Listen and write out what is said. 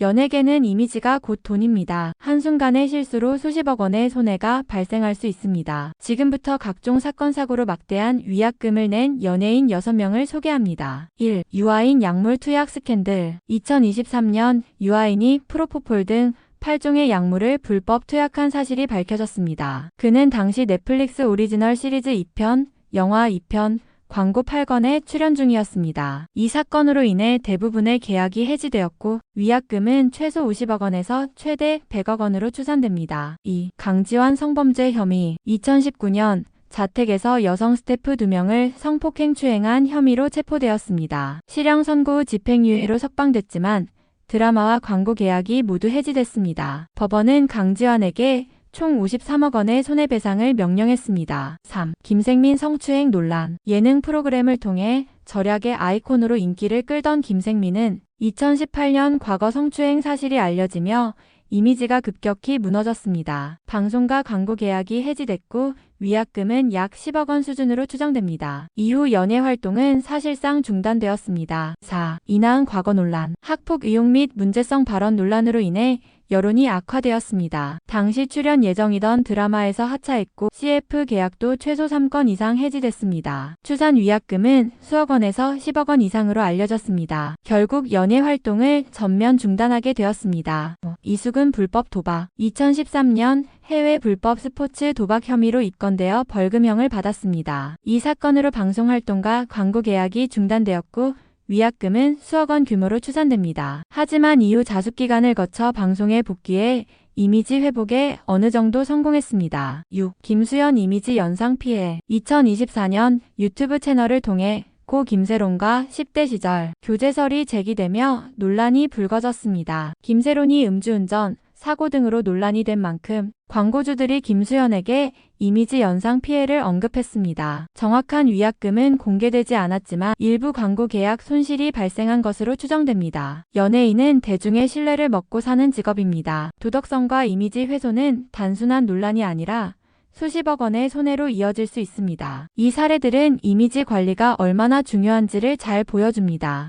연예계는 이미지가 곧 돈입니다. 한순간의 실수로 수십억 원의 손해가 발생할 수 있습니다. 지금부터 각종 사건 사고로 막대한 위약금을 낸 연예인 6명을 소개합니다. 1. 유아인 약물 투약 스캔들 2023년 유아인이 프로포폴 등 8종의 약물을 불법 투약한 사실이 밝혀졌습니다. 그는 당시 넷플릭스 오리지널 시리즈 2편, 영화 2편, 광고 8건에 출연 중이었습니다. 이 사건으로 인해 대부분의 계약이 해지되었고 위약금은 최소 50억 원에서 최대 100억 원으로 추산됩니다. 2. 강지환 성범죄 혐의 2019년 자택에서 여성 스태프 2명을 성폭행 추행한 혐의로 체포되었습니다. 실형 선고 후 집행유예로 석방됐지만 드라마와 광고 계약이 모두 해지됐습니다. 법원은 강지환에게 총 53억 원의 손해배상을 명령했습니다. 3. 김생민 성추행 논란. 예능 프로그램을 통해 절약의 아이콘으로 인기를 끌던 김생민은 2018년 과거 성추행 사실이 알려지며 이미지가 급격히 무너졌습니다. 방송과 광고 계약이 해지됐고 위약금은 약 10억 원 수준으로 추정됩니다. 이후 연예 활동은 사실상 중단되었습니다. 4. 이나은 과거 논란. 학폭 의혹 및 문제성 발언 논란으로 인해 여론이 악화되었습니다. 당시 출연 예정이던 드라마에서 하차했고 CF 계약도 최소 3건 이상 해지됐습니다. 추산 위약금은 수억 원에서 10억 원 이상으로 알려졌습니다. 결국 연예 활동을 전면 중단하게 되었습니다. 이수근 불법 도박 2013년 해외 불법 스포츠 도박 혐의로 입건되어 벌금형을 받았습니다. 이 사건으로 방송 활동과 광고 계약이 중단되었고 위약금은 수억 원 규모로 추산됩니다. 하지만 이후 자숙 기간을 거쳐 방송에 복귀해 이미지 회복에 어느 정도 성공했습니다. 6. 김수현 이미지 연상 피해 2024년 유튜브 채널을 통해 고 김세론과 10대 시절 교제설이 제기되며 논란이 불거졌습니다. 김세론이 음주운전, 사고 등으로 논란이 된 만큼 광고주들이 김수현에게 이미지 연상 피해를 언급했습니다. 정확한 위약금은 공개되지 않았지만 일부 광고 계약 손실이 발생한 것으로 추정됩니다. 연예인은 대중의 신뢰를 먹고 사는 직업입니다. 도덕성과 이미지 훼손은 단순한 논란이 아니라 수십억 원의 손해로 이어질 수 있습니다. 이 사례들은 이미지 관리가 얼마나 중요한지를 잘 보여줍니다.